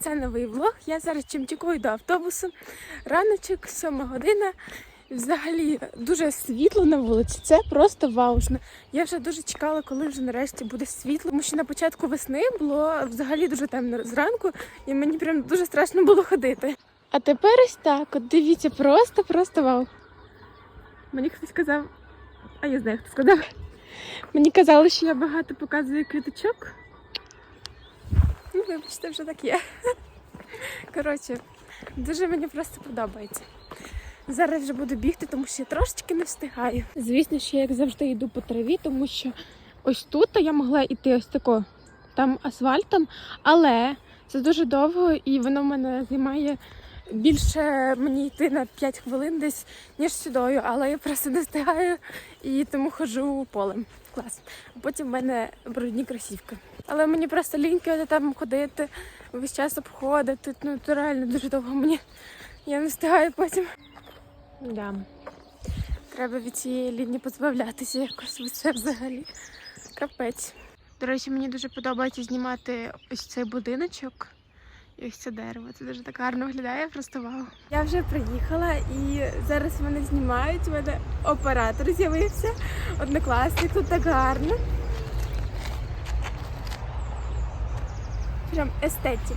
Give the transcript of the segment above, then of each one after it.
Це новий влог. Я зараз чимчикую до автобусу. Раночок, сьома година. Взагалі дуже світло на вулиці. Це просто ваушно. Я вже дуже чекала, коли вже нарешті буде світло. Тому що на початку весни було взагалі дуже темно зранку, і мені прям дуже страшно було ходити. А тепер ось так. От дивіться, просто, просто вау. Мені хтось сказав, а я знаю, хто сказав. Мені казали, що я багато показую квіточок. Ну, вибачте, вже так є. Коротше, дуже мені просто подобається. Зараз вже буду бігти, тому що я трошечки не встигаю. Звісно, що я як завжди йду по траві, тому що ось тут я могла йти ось тако, там асфальтом, але це дуже довго і воно в мене займає більше мені йти на 5 хвилин десь, ніж сюдою, але я просто не встигаю і тому ходжу полем. Клас. Потім в мене брудні кросівки. Але мені просто ліньки там ходити, весь час обходити. Ну, це реально дуже довго мені. Я не встигаю потім. Да. Треба від цієї лінії позбавлятися якось від це взагалі. Капець. До речі, мені дуже подобається знімати ось цей будиночок. І ось це дерево. Це дуже так гарно виглядає, просто вау. Я вже приїхала і зараз мене знімають. У мене оператор з'явився. Однокласник тут так гарно. Прям естетик.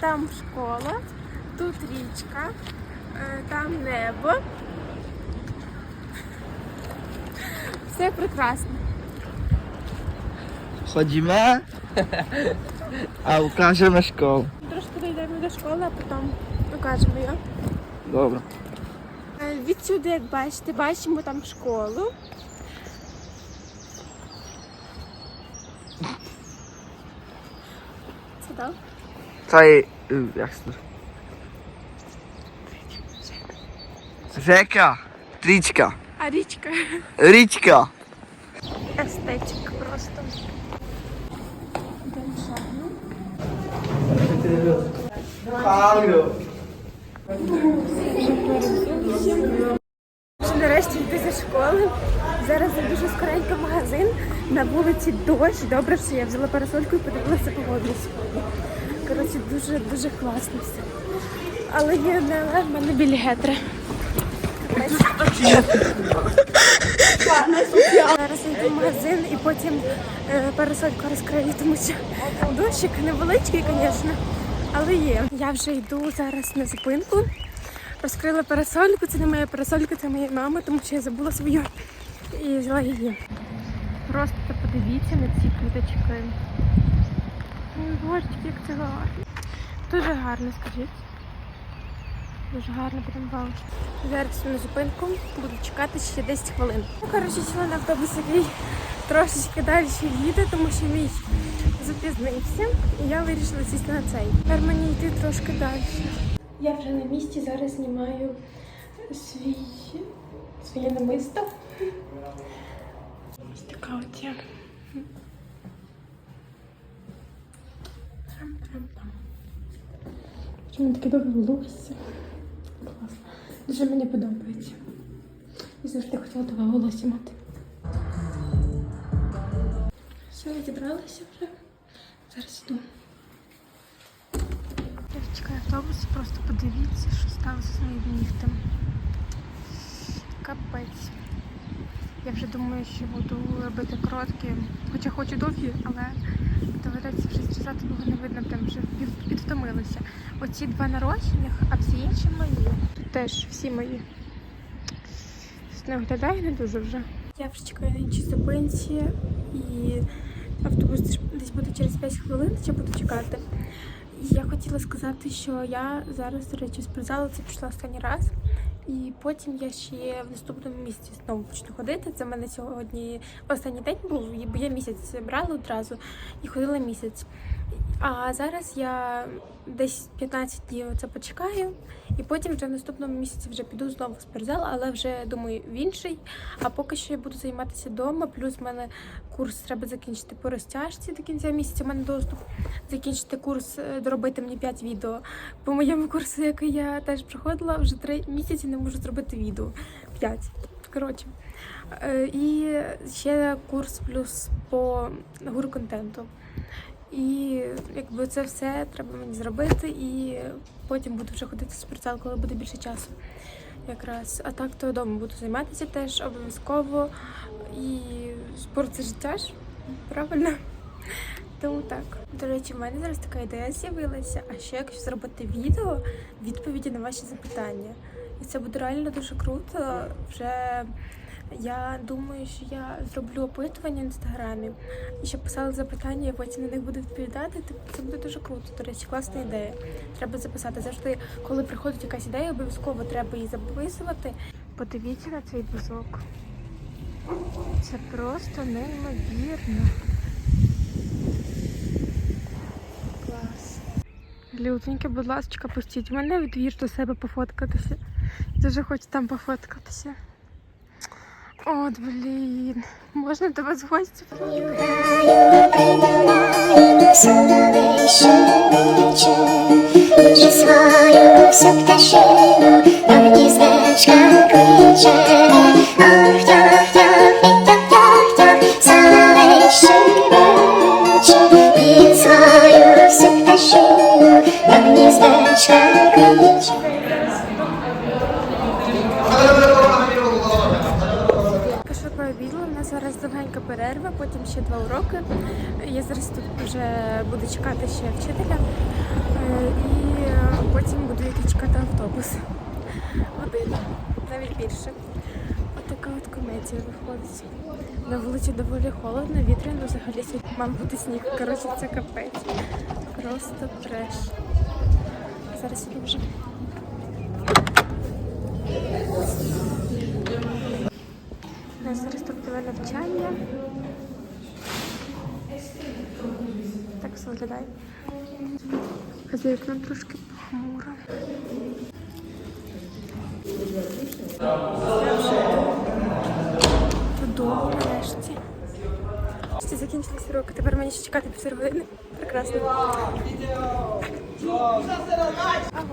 Там школа, тут річка, е, там небо. Все прекрасно. Ходімо, а укажемо школу. Трошки дійдемо до школи, а потім покажемо його. Добре. Е, Відсюди, як бачите, бачимо там школу. Це так? Це є, е, як? Река. Річка. А річка. Річка. Естетик просто. Нарешті йти зі школи. Зараз я дуже скоренько в магазин. На вулиці дощ. Добре, що я взяла парасольку і подивилася погоду сьогодні. Коротше, дуже дуже класно все. Але є не в мене білі гетри. Зараз йду в магазин і потім е, парасольку розкрию, тому що дощик невеличкий, звісно, але є. Я вже йду зараз на зупинку. Розкрила парасольку, це не моя парасолька, це моя мама, тому що я забула свою і взяла її. Просто подивіться на ці квіточки. Ой, як це гарно. Дуже гарно, скажіть. Дуже гарно прям вау. Зараз на зупинку буду чекати ще 10 хвилин. Ну, коротше, сіла на автобус, який трошечки далі їде, тому що мій запізнився. І я вирішила сісти на цей. Тепер мені йти трошки далі. Я вже на місці зараз знімаю свій своє намисто. Ось така от я. Чому таке довге волосся? Клас. Дуже мені подобається. Я завжди хотіла довге волосся мати. Все, я зібралася вже. Зараз йду. Я чекаю автобус, просто подивіться, що сталося з моїм нігтем. Капець. Я вже думаю, що буду робити короткі, хоча хочу довгі, але доведеться вже зрізати, бо не видно, прям вже під- підвтомилися. Оці два нарощених, а всі інші мої. Тут теж всі мої. Не виглядає не дуже вже. Я вже чекаю на іншій зупинці і автобус десь буде через 5 хвилин, ще буду чекати. І я хотіла сказати, що я зараз, до речі, в спортзал це пішла останній раз. І потім я ще в наступному місяці знову почну ходити. Це в мене сьогодні останній день був, бо я місяць брала одразу і ходила місяць. А зараз я десь 15 днів це почекаю, і потім вже в наступному місяці вже піду знову в спортзал, але вже думаю в інший. А поки що я буду займатися вдома. Плюс в мене курс треба закінчити по розтяжці до кінця місяця. У мене доступ закінчити курс, е, доробити мені 5 відео. По моєму курсу, який я теж проходила, вже 3 місяці не можу зробити відео. 5. Коротше. Е, І ще курс плюс по гур контенту. І якби це все треба мені зробити, і потім буду вже ходити в спортзал, коли буде більше часу. Якраз. А так то вдома буду займатися теж обов'язково. І спорт це життя ж, правильно? Тому так. До речі, в мене зараз така ідея з'явилася, а ще якщо зробити відео відповіді на ваші запитання. І це буде реально дуже круто. Вже я думаю, що я зроблю опитування в інстаграмі і щоб писали запитання, я потім на них буду відповідати. Це буде дуже круто. До речі, класна ідея. Треба записати. Завжди, коли приходить якась ідея, обов'язково треба її записувати. Подивіться на цей бузок. Це просто неймовірно. Клас. Люденьки, будь ласка, пустіть мене в двір до себе пофоткатися. Дуже хочу там пофоткатися. От, блін. Можна до вас в гості? Że всю пташину до гніздечка кличе. Ох, тях, тях, тях, тях, тях, залиши Від свою всю пташину до гніздечка перерва, потім ще два уроки. Я зараз тут вже буду чекати ще вчителя. Е, І е, потім буду йти чекати автобус. Годину, навіть більше. От така от комедія виходить. На вулиці доволі холодно, вітряно, взагалі сьогодні мав бути сніг. Коротше, це капець. Просто треш. Зараз іду вже. Нас зараз стартове навчання. Так все виглядає. За вікном трошки похмуро. Додому нарешті. Нарешті закінчилися уроки. Тепер мені ще чекати півтори години. Прекрасно.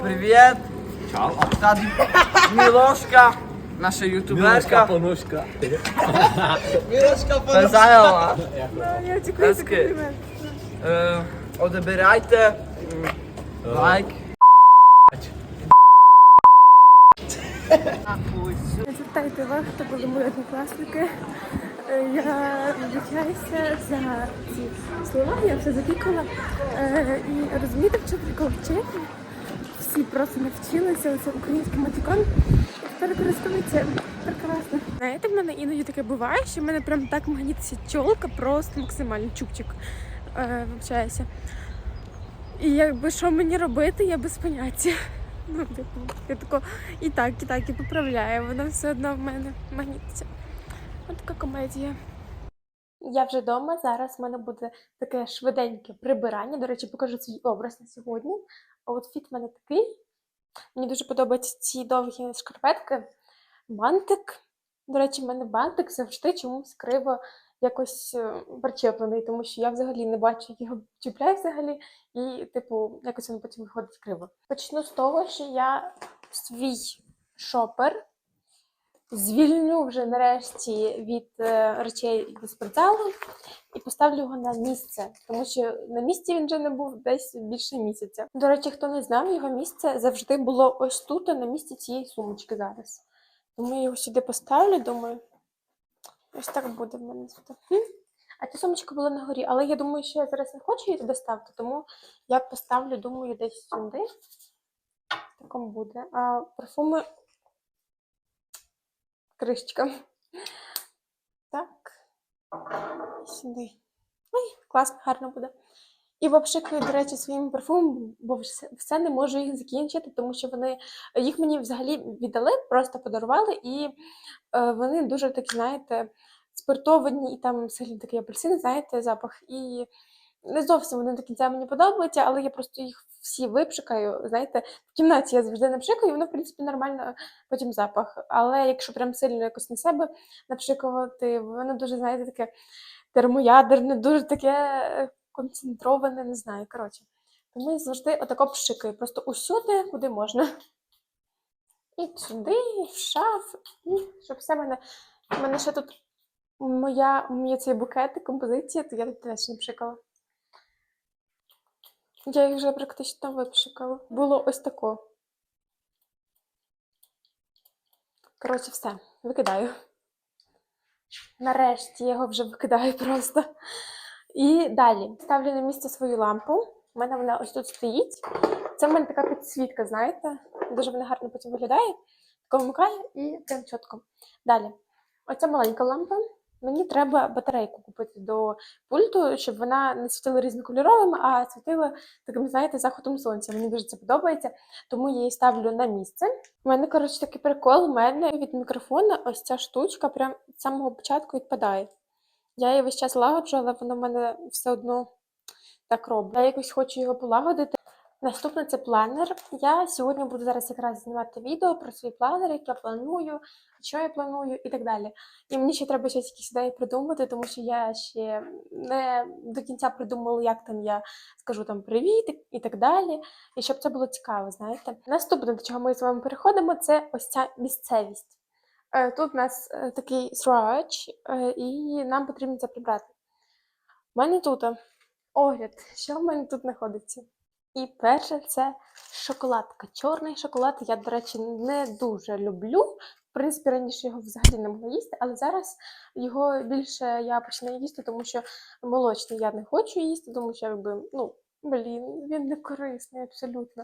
Привіт! Tady Miloška, naše youtuberka. Ponožka. To je zajela. Ну, Я дякую за Ласки. комплімент. Е, Odebирайте м, лайк. Звертайте увагу, хто були мої однокласники. Е, Я вибачаюся за ці слова, я все запікала. Е, І розумієте, в чому прикол вчитель? Всі просто навчилися оце українським матюком користуються прекрасно. Знаєте, в мене іноді таке буває, що в мене прям так магнітиться чолка, просто максимально чукчик. Е, Вибачаюся. І якби що мені робити, я без поняття. Ну, типу, я тако і так, і так, і поправляю. Воно все одно в мене магнітиться. Ось така комедія. Я вже вдома. Зараз в мене буде таке швиденьке прибирання. До речі, покажу свій образ на сьогодні. Аутфіт в мене такий. Мені дуже подобаються ці довгі шкарпетки. Бантик. До речі, в мене бантик завжди чомусь криво якось е, причеплений, тому що я взагалі не бачу, як його чіпляю взагалі, і, типу, якось він потім виходить криво. Почну з того, що я свій шопер звільню вже нарешті від е, речей до спортзалу і поставлю його на місце, тому що на місці він вже не був десь більше місяця. До речі, хто не знав, його місце завжди було ось тут, на місці цієї сумочки зараз. Тому я його сюди поставлю, думаю. Ось так буде в мене тут. А ця сумочка була на горі, але я думаю, що я зараз не хочу її туди ставити, тому я поставлю, думаю, десь сюди. В такому буде. А парфуми кришечка. Так. Сюди. Ой, класно, гарно буде. І попшикаю, до речі, своїм парфумом, бо все не можу їх закінчити, тому що вони їх мені взагалі віддали, просто подарували, і е, вони дуже такі, знаєте, спиртовані, і там сильно такий апельсин, знаєте, запах. І не зовсім вони до кінця мені подобаються, але я просто їх всі випшикаю. Знаєте, в кімнаті я завжди напшикаю, і воно, в принципі, нормально потім запах. Але якщо прям сильно якось на себе напшикувати, воно дуже, знаєте, таке термоядерне, дуже таке е, концентроване, не знаю. Коротше. Тому я завжди отако пшикаю. Просто усюди, куди можна. І сюди, і в шаф, і щоб все мене. У мене ще тут моя, моя цей букет, композиція, то я тут теж напшикала. Я їх вже практично випшикала. Було ось тако. Коротше, все, викидаю. Нарешті його вже викидаю просто. І далі ставлю на місце свою лампу. У мене вона ось тут стоїть. Це в мене така підсвітка, знаєте? Дуже вона гарно потім виглядає. Тако вмикаю і прям чітко. Далі. Оця маленька лампа. Мені треба батарейку купити до пульту, щоб вона не світила різнокольоровим, а світила таким, знаєте, заходом сонця. Мені дуже це подобається, тому я її ставлю на місце. У мене, коротше, такий прикол. У мене від мікрофона ось ця штучка прям з самого початку відпадає. Я її весь час лагоджу, але воно в мене все одно так робить. Я якось хочу його полагодити. Наступне це планер. Я сьогодні буду зараз якраз знімати відео про свій планер, як я планую, що я планую і так далі. І мені ще треба щось якісь ідеї придумати, тому що я ще не до кінця придумала, як там я скажу там привіт і так далі. І щоб це було цікаво, знаєте. Наступне, до чого ми з вами переходимо, це ось ця місцевість. Е, Тут у нас е, такий срач, е, і нам потрібно це прибрати. У мене тут огляд, що в мене тут знаходиться. І перше це шоколадка. Чорний шоколад я, до речі, не дуже люблю. В принципі, раніше його взагалі не могла їсти, але зараз його більше я починаю їсти, тому що молочний я не хочу їсти, тому що якби, ну, блін, він не корисний абсолютно.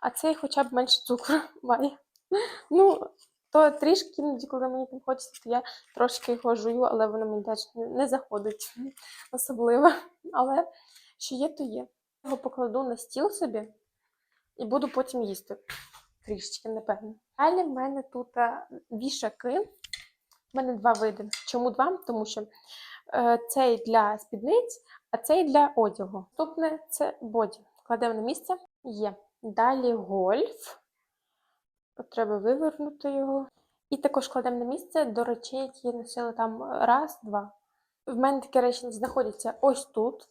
А цей хоча б менше цукру має. Ну, то трішки іноді, коли мені там хочеться, то я трошки його жую, але воно мені теж не- заходить особливо. Але що є, то є. Його покладу на стіл собі і буду потім їсти. Трішечки, напевно. Далі в мене тут е, вішаки. У мене два види. Чому два? Тому що е, цей для спідниць, а цей для одягу. Наступне це боді. Кладемо на місце. Є. Далі гольф. От Треба вивернути його. І також кладемо на місце до речей, які носили там раз, два. В мене такі речі знаходяться ось тут.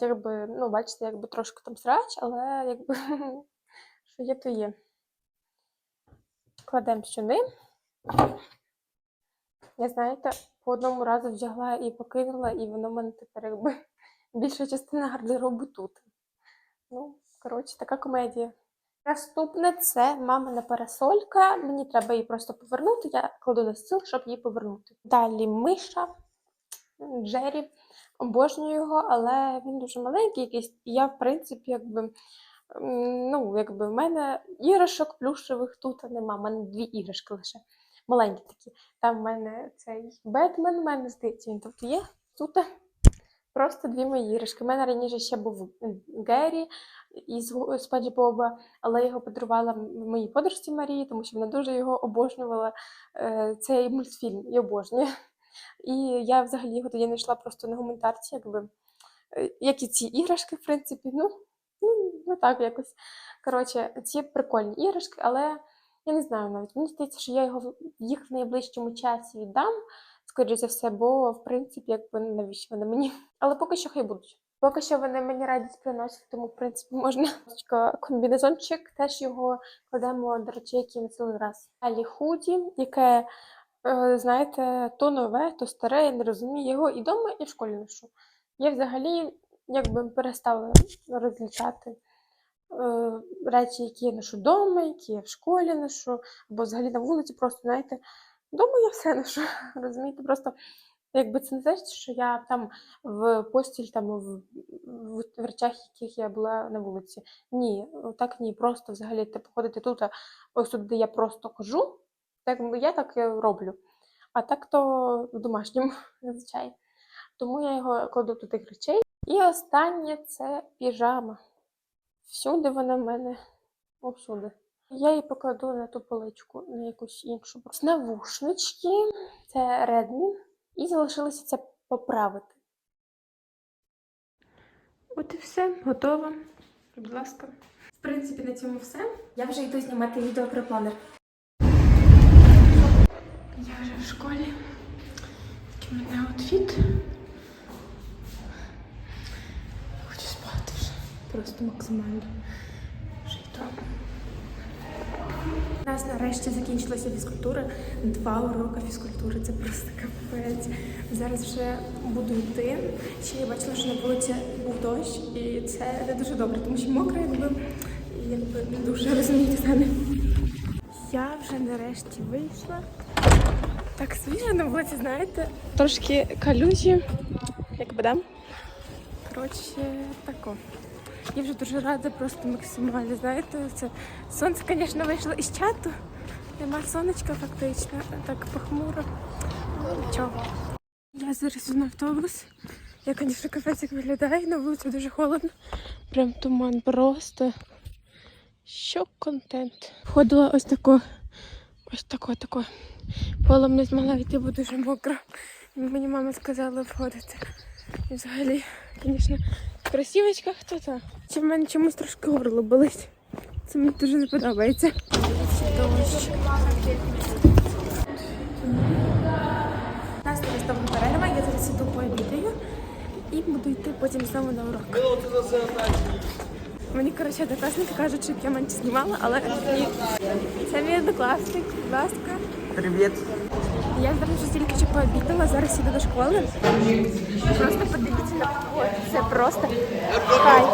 Якби, ну, бачите, якби трошки там срач, але якби що є, то є. Кладемо сюди. Я знаєте, по одному разу вдягла і покинула, і воно в мене тепер якби більша частина гардеробу тут. Ну, коротше, така комедія. Наступне це мамина парасолька. Мені треба її просто повернути. Я кладу на стіл, щоб її повернути. Далі миша Джері. Обожнюю його, але він дуже маленький якийсь. І я, в принципі, якби. Ну, якби в мене іграшок плюшевих тут нема. У мене дві іграшки лише маленькі такі. Там в мене цей Бетмен, в мене здається, він тут є. Тут просто дві мої іграшки. У мене раніше ще був Геррі із Спанч Боба, але його подарувала моїй подружці Марії, тому що вона дуже його обожнювала. е, Цей мультфільм і обожнює. І я взагалі його тоді знайшла просто на гуманітарці, якби. е, Як і ці іграшки, в принципі, ну, ну, ну так якось. Коротше, ці прикольні іграшки, але я не знаю навіть. Мені здається, що я його їх в найближчому часі віддам, скоріше за все, бо в принципі, якби навіщо вони мені. Але поки що хай будуть. Поки що вони мені радість приносять, тому в принципі можна. Комбінезончик, теж його кладемо до речей, які носили раз. Далі худі, яке, знаєте, то нове, то старе, я не розумію його і вдома, і в школі ношу. Я взагалі якби перестала розлічати е, речі, які я ношу вдома, які я в школі ношу, або взагалі на вулиці, просто знаєте, вдома я все ношу. Розумієте, просто якби це не те, що я там в постіль, там в, в, в речах, яких я була на вулиці. Ні, так ні, просто взагалі типу ходити тут, а ось тут, де я просто хожу, так я так роблю. А так то в домашньому зазвичай. Тому я його кладу до тих речей. І останнє це піжама. Всюди вона в мене усюди. Я її покладу на ту поличку, на якусь іншу. Навушнички, це Redmi. І залишилося це поправити. От і все, готово. Будь ласка. В принципі, на цьому все. Я вже йду знімати відео про планер. Я вже в школі. Такий мене аутфіт. Хочу спати вже. Просто максимально. Вже йду. У нас нарешті закінчилася фізкультура. Два уроки фізкультури. Це просто капець. Зараз вже буду йти. Ще я бачила, що на вулиці був дощ, і це не дуже добре, тому що мокро, якби і якби не дуже розумієте самі. Я вже нарешті вийшла. Так свіжо на вулиці, знаєте, трошки калюжі, як бадам. Коротше, тако. Я вже дуже рада, просто максимально. Знаєте, це сонце, звісно, вийшло із чату. Нема сонечка фактично, так похмуро. Ну, Нічого. Я зараз на автобус. Я, звісно, капець як виглядає, на вулиці дуже холодно. Прям туман просто. Що контент? Входила ось тако, ось тако, тако. Полом не змогла йти, бо дуже мокро. Мені мама сказала входити. І взагалі, звісно, красивочка хто то. Це в мене чомусь трошки горло болить. Це мені дуже не подобається. У нас зараз перерва, я зараз іду пообідаю і буду йти потім знову на урок. Мені, коротше, однокласники кажуть, щоб я менше знімала, але ні. Це мій однокласник, будь ласка. Привіт. Я зараз вже тільки що пообідала, зараз іду до школи. Просто подивіться на погоду. Це просто кайф.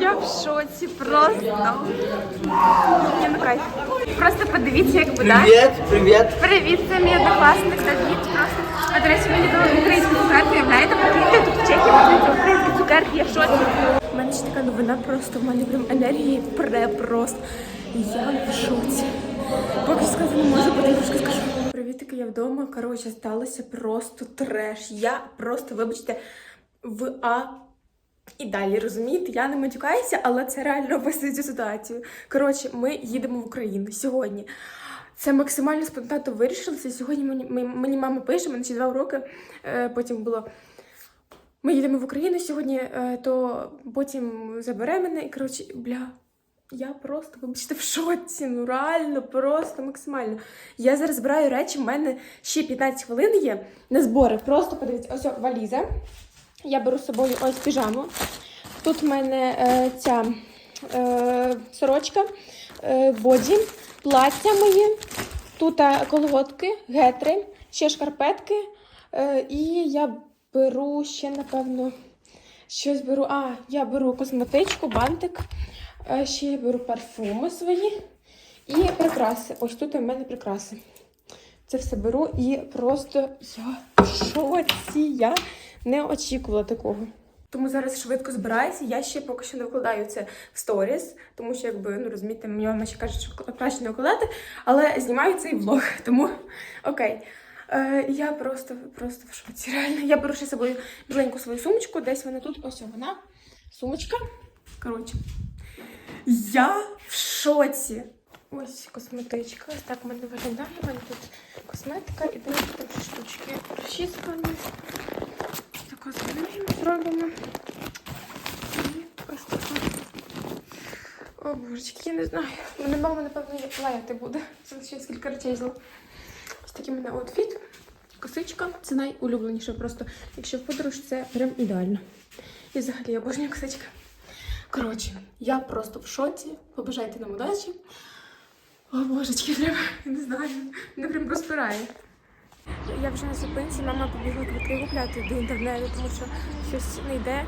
Я в шоці просто. Ні, ну кайф. Просто подивіться, як буде. Привіт, привіт. Привіт, це мій однокласник Давід. Просто а, до речі, мені дали українські цукерки. Уявляєте, поки тут в Чехії українські цукерки, я в шоці. У мене ще така новина, просто в мене прям енергії пре просто. Я в шоці. Поки сказати не можу, потім трошки скажу. Привітики, я вдома. Коротше, сталося просто треш. Я просто, вибачте, в А і далі розумієте, я не матюкаюся, але це реально описує цю ситуацію. Коротше, ми їдемо в Україну сьогодні. Це максимально спонтанно вирішилося. Сьогодні мені, мені, мені мама пише, мене ще два уроки. Е, потім було. Ми їдемо в Україну сьогодні, е, то потім забере мене. І коротше, бля, я просто, вибачте, в шоці. Ну реально, просто максимально. Я зараз збираю речі, в мене ще 15 хвилин є на збори. Просто подивіться, ось валіза. Я беру з собою ось піжаму. Тут в мене е, ця е, сорочка, боді, плаття мої, тут е, колготки, гетри, ще шкарпетки. Е, і я беру ще, напевно, щось беру. А, я беру косметичку, бантик, е, ще я беру парфуми свої і прикраси. Ось тут у мене прикраси. Це все беру і просто я в шоці. Я не очікувала такого. Тому зараз швидко збираюся. Я ще поки що не викладаю це в сторіс, тому що, якби, ну розумієте, мені мама ще каже, що краще не викладати, але знімаю цей влог, тому окей. Е, я просто, просто в шоці. Реально. Я беру ще з собою біленьку свою сумочку, десь вона тут, ось вона. Сумочка. Коротше. Я в шоці. Ось косметичка. Ось так в мене виглядає. У мене тут косметика і деякі штучки. Розчіска у нас. Така з зроблена. І ось така. О, божечки, я не знаю. Мене мама, напевно, лаяти буде. Це ще скільки речей зло. Ось такий мене аутфіт. Косичка. Це найулюбленіше. Просто, якщо в подорож, це прям ідеально. І взагалі я обожнюю косички. Коротше, я просто в шоці. Побажайте нам удачі. О, божечки, прям я не знаю. Мене прям розпирає. Я вже на зупинці, мама побігла квитки купляти до інтернету, тому що щось не йде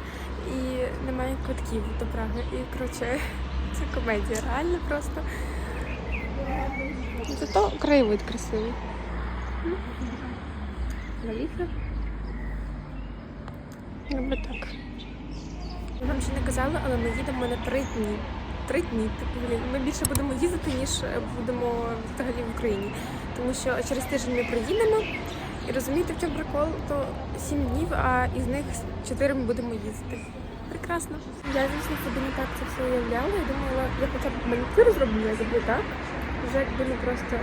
і немає квитків до Праги. І коротше, це комедія, реально просто. Зато краєвид красивий. Валіка. Якби так. Я вам ще не казала, але ми їдемо на три дні. Три дні. Типу, ми більше будемо їздити, ніж будемо взагалі в Україні. Тому що через тиждень ми приїдемо. І розумієте, в чому прикол? То сім днів, а із них чотири ми будемо їздити. Прекрасно. Я, звісно, собі не так це все уявляла. Я думала, я хоча б манікюр зроблю, я зроблю так. Вже якби не просто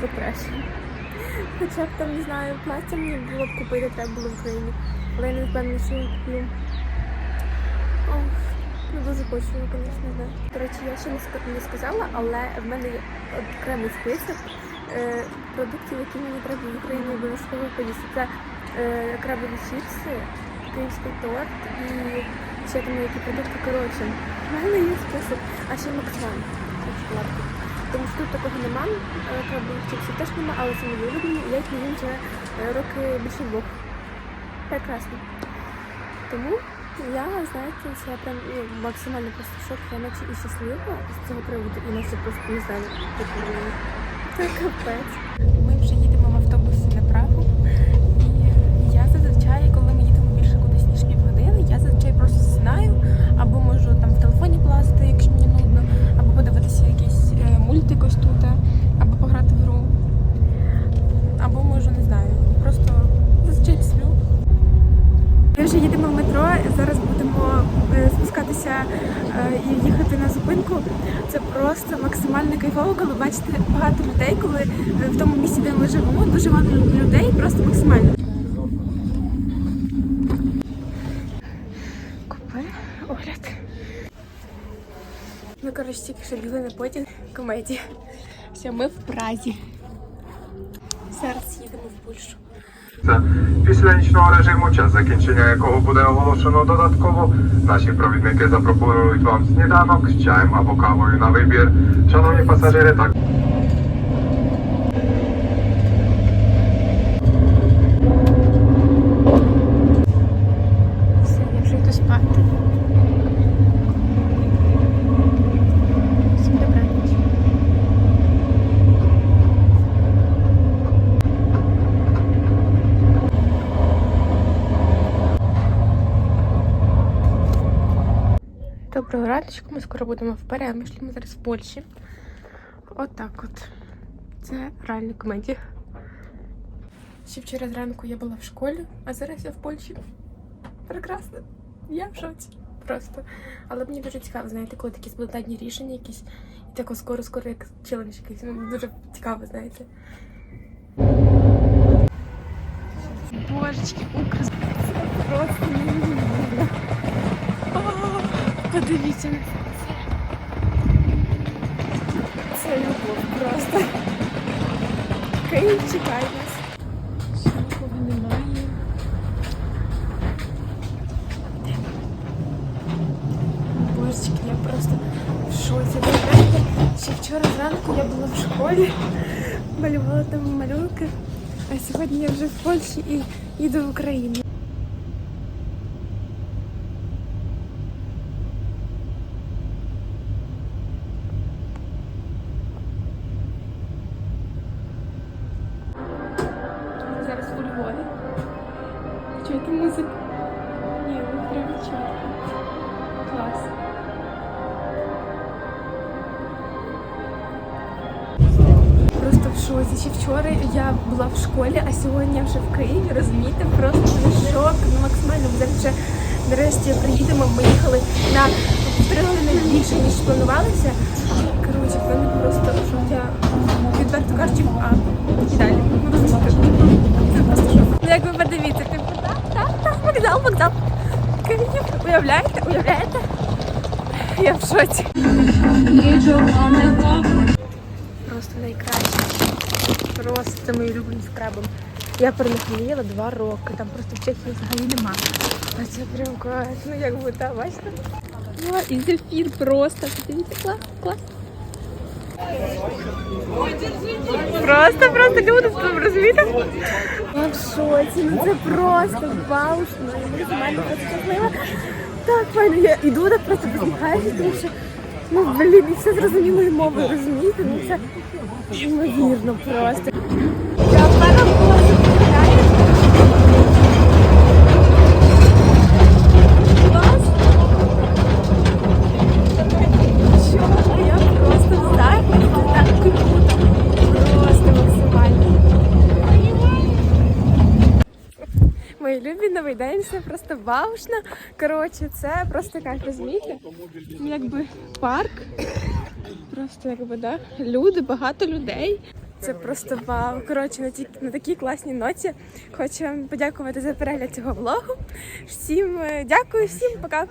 запрещено. Хоча б там, не знаю, плаття мені було б купити, треба було в Україні. Але я не впевнена, що я куплю. Ох, ну дуже хочу, звісно, да. До речі, я ще не сказала, але в мене є окремий список е, продуктів, які мені треба в Україні обов'язково поїсти. Це е, крабові чіпси, київський торт і ще там які продукти. Коротше, в мене є список, а ще шоколадку. Тому що тут такого нема, е, крабових чіпсів теж нема, але це мої улюблені, і я їх їм вже е, роки більше двох. Прекрасно. Тому я, знаєте, це прям ну, максимально просто шок, я наче і щаслива з цього приводу, і наче просто не знаю, типу, це капець. Ми вже їдемо в автобусі на Прагу. І я зазвичай, коли ми їдемо більше кудись ніж півгодини, я зазвичай просто знаю, або можу там в телефоні плазити, якщо мені нудно, або подивитися якийсь е, мультик ось тут, або пограти в гру. Або можу, не знаю, просто зазвичай сплю. Вже їдемо в метро. Зараз будемо е, спускатися е, і їхати на зупинку. Це просто максимально кайфово, коли бачите багато людей, коли е, в тому місці, де ми живемо, дуже багато людей, просто максимально. Купе, огляд. Ми, коротше, тільки що бігли на потяг комедії. Все, ми в Празі. Зараз їдемо в Польщу. Це після нічного режиму, час закінчення якого буде оголошено додатково. Наші провідники запропонують вам сніданок з чаєм або кавою на вибір. Шановні пасажири, так. Доброго раночку, ми скоро будемо в Перемишлі, ми зараз в Польщі. Отак от. Це реальна комедія. Ще вчора зранку я була в школі, а зараз я в Польщі. Прекрасно. Я в шоці. Просто. Але мені дуже цікаво, знаєте, коли такі спонтанні рішення якісь, і тако скоро-скоро як челендж якийсь. Ну, дуже цікаво, знаєте. Божечки, укр. Це просто неймовірно. Подивіться на це. Це любов просто. Київ чекай нас. Ще нікого немає. Божечки, я просто в шоці. Ви знаєте, ще вчора зранку я була в школі, малювала там малюнки, а сьогодні я вже в Польщі і їду в Україну. Вже нарешті приїдемо. Ми їхали на три години більше, ніж планувалося. Коротше, в мене просто я відверто кажучи, а і далі. Ну розумієте, це просто шок. Ну як ви подивіться, типу, так, так, так, вокзал, вокзал. Уявляєте, уявляєте? Я в шоці. Просто найкраще. Просто мої улюблені з крабом. Я про два роки. Там просто в Чехії взагалі нема. А це прям клас. Ну як та бачите? О, і зефір просто. Подивіться, клас, клас. Просто, просто люди з цим розумієте? Я в шоці, ну це просто баушно. Я максимально просто щаслива. Так, файно, я іду так просто посміхаюся, тому що ну блін, і все зрозумілою мовою, розумієте? Ну це неймовірно просто. Все просто баушно. Коротше, це просто як розумієте? Якби парк. Просто якби да. Люди, багато людей. Це просто вау. Коротше, на, ті, на такій класній ноті. Хочу вам подякувати за перегляд цього влогу. Всім е, дякую, всім пока.